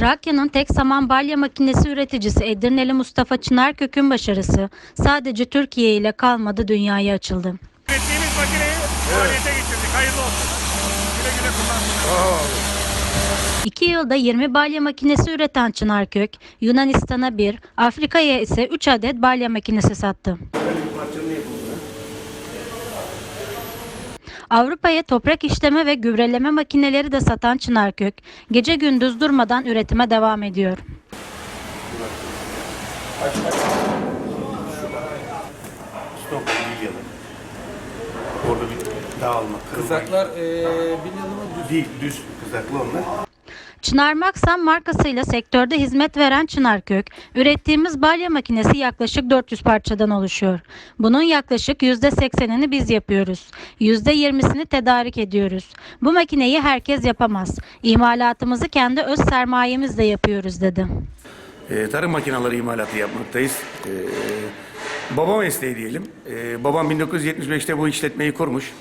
Trakya'nın tek saman balya makinesi üreticisi Edirneli Mustafa Çınarkök'ün başarısı sadece Türkiye ile kalmadı dünyaya açıldı. Ürettiğimiz makineyi faaliyete geçirdik. Hayırlı olsun. Güle güle kullansınlar. İki yılda 20 balya makinesi üreten Çınarkök, Yunanistan'a bir, Afrika'ya ise 3 adet balya makinesi sattı. Avrupa'ya toprak işleme ve gübreleme makineleri de satan Çınarkök, gece gündüz durmadan üretime devam ediyor. Stop bilyalı. Orada bir dağılma, kırılma. Kızaklar eee bilyalı mı düz? Değil, düz kızaklı onlar. Çınar Maksan markasıyla sektörde hizmet veren Çınarkök, ürettiğimiz balya makinesi yaklaşık 400 parçadan oluşuyor. Bunun yaklaşık %80'ini biz yapıyoruz. %20'sini tedarik ediyoruz. Bu makineyi herkes yapamaz. İmalatımızı kendi öz sermayemizle yapıyoruz dedi. Ee, tarım makineleri imalatı yapmaktayız. Ee, baba mesleği diyelim. Ee, babam 1975'te bu işletmeyi kurmuş.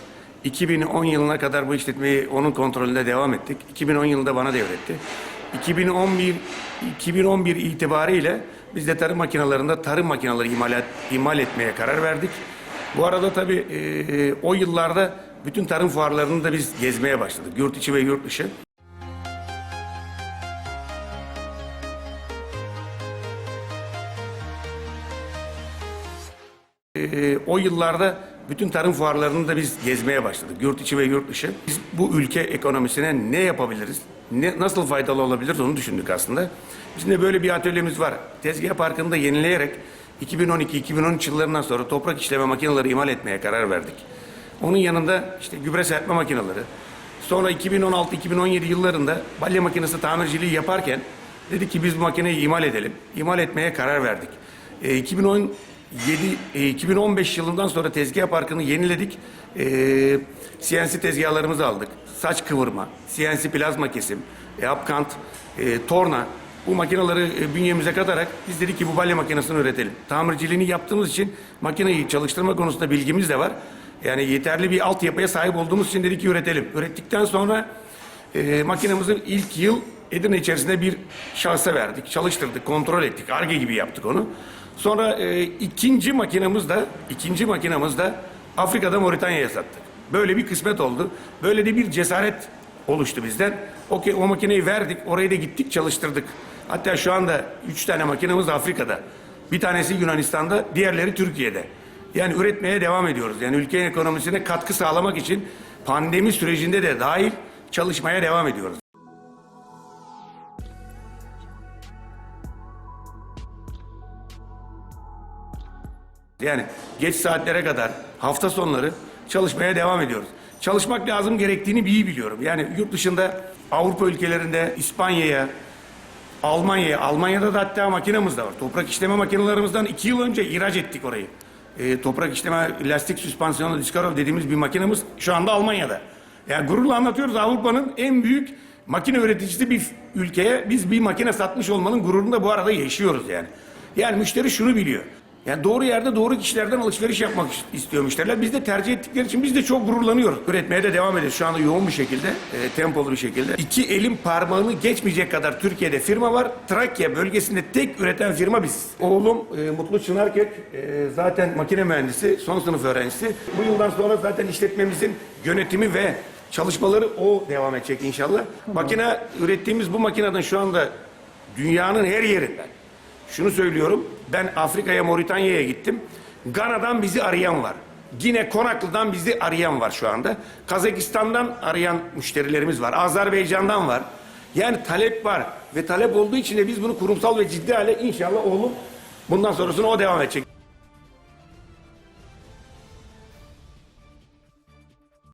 2010 yılına kadar bu işletmeyi onun kontrolünde devam ettik. 2010 yılında bana devretti. 2011 2011 itibariyle biz de tarım makinelerinde tarım makineleri imalat, imal etmeye karar verdik. Bu arada tabii e, o yıllarda bütün tarım fuarlarını da biz gezmeye başladık. Yurt içi ve yurt dışı. Ee, o yıllarda bütün tarım fuarlarını da biz gezmeye başladık. Yurt içi ve yurt dışı. Biz bu ülke ekonomisine ne yapabiliriz? Ne, nasıl faydalı olabiliriz onu düşündük aslında. Bizim de böyle bir atölyemiz var. Tezgah parkını da yenileyerek 2012-2013 yıllarından sonra toprak işleme makineleri imal etmeye karar verdik. Onun yanında işte gübre serpme makineleri. Sonra 2016-2017 yıllarında balya makinesi tamirciliği yaparken dedik ki biz bu makineyi imal edelim. İmal etmeye karar verdik. E, 2017 e, 2015 yılından sonra tezgah parkını yeniledik. E, CNC tezgahlarımızı aldık. Saç kıvırma, CNC plazma kesim, e, apkant, e, torna bu makineleri e, bünyemize katarak biz dedik ki bu balya makinesini üretelim. Tamirciliğini yaptığımız için makineyi çalıştırma konusunda bilgimiz de var. Yani yeterli bir altyapıya sahip olduğumuz için dedik ki üretelim. Ürettikten sonra e, makinemizi ilk yıl Edirne içerisinde bir şahsa verdik. Çalıştırdık, kontrol ettik. Arge gibi yaptık onu. Sonra e, ikinci makinamız da ikinci makinamız da Afrika'da Moritanya'ya sattık. Böyle bir kısmet oldu. Böyle de bir cesaret oluştu bizden. O, o makineyi verdik. Oraya da gittik çalıştırdık. Hatta şu anda üç tane makinemiz Afrika'da. Bir tanesi Yunanistan'da, diğerleri Türkiye'de. Yani üretmeye devam ediyoruz. Yani ülkenin ekonomisine katkı sağlamak için pandemi sürecinde de dahil çalışmaya devam ediyoruz. Yani geç saatlere kadar hafta sonları çalışmaya devam ediyoruz. Çalışmak lazım gerektiğini iyi biliyorum. Yani yurt dışında Avrupa ülkelerinde İspanya'ya, Almanya'ya, Almanya'da da hatta makinemiz de var. Toprak işleme makinelerimizden iki yıl önce ihraç ettik orayı. Ee, toprak işleme lastik süspansiyonlu Diskarov dediğimiz bir makinemiz şu anda Almanya'da. Yani gururla anlatıyoruz Avrupa'nın en büyük makine üreticisi bir ülkeye biz bir makine satmış olmanın gururunu da bu arada yaşıyoruz yani. Yani müşteri şunu biliyor. Yani doğru yerde doğru kişilerden alışveriş yapmak istiyor müşteriler. Biz de tercih ettikleri için biz de çok gururlanıyoruz. Üretmeye de devam ediyoruz. Şu anda yoğun bir şekilde, e, tempolu bir şekilde. İki elin parmağını geçmeyecek kadar Türkiye'de firma var. Trakya bölgesinde tek üreten firma biz. Oğlum e, Mutlu Çınarkök e, zaten makine mühendisi, son sınıf öğrencisi. Bu yıldan sonra zaten işletmemizin yönetimi ve çalışmaları o devam edecek inşallah. Makine ürettiğimiz bu makineden şu anda dünyanın her yerinden şunu söylüyorum. Ben Afrika'ya, Moritanya'ya gittim. Gana'dan bizi arayan var. Yine Konaklı'dan bizi arayan var şu anda. Kazakistan'dan arayan müşterilerimiz var. Azerbaycan'dan var. Yani talep var. Ve talep olduğu için de biz bunu kurumsal ve ciddi hale inşallah oğlum bundan sonrasını o devam edecek.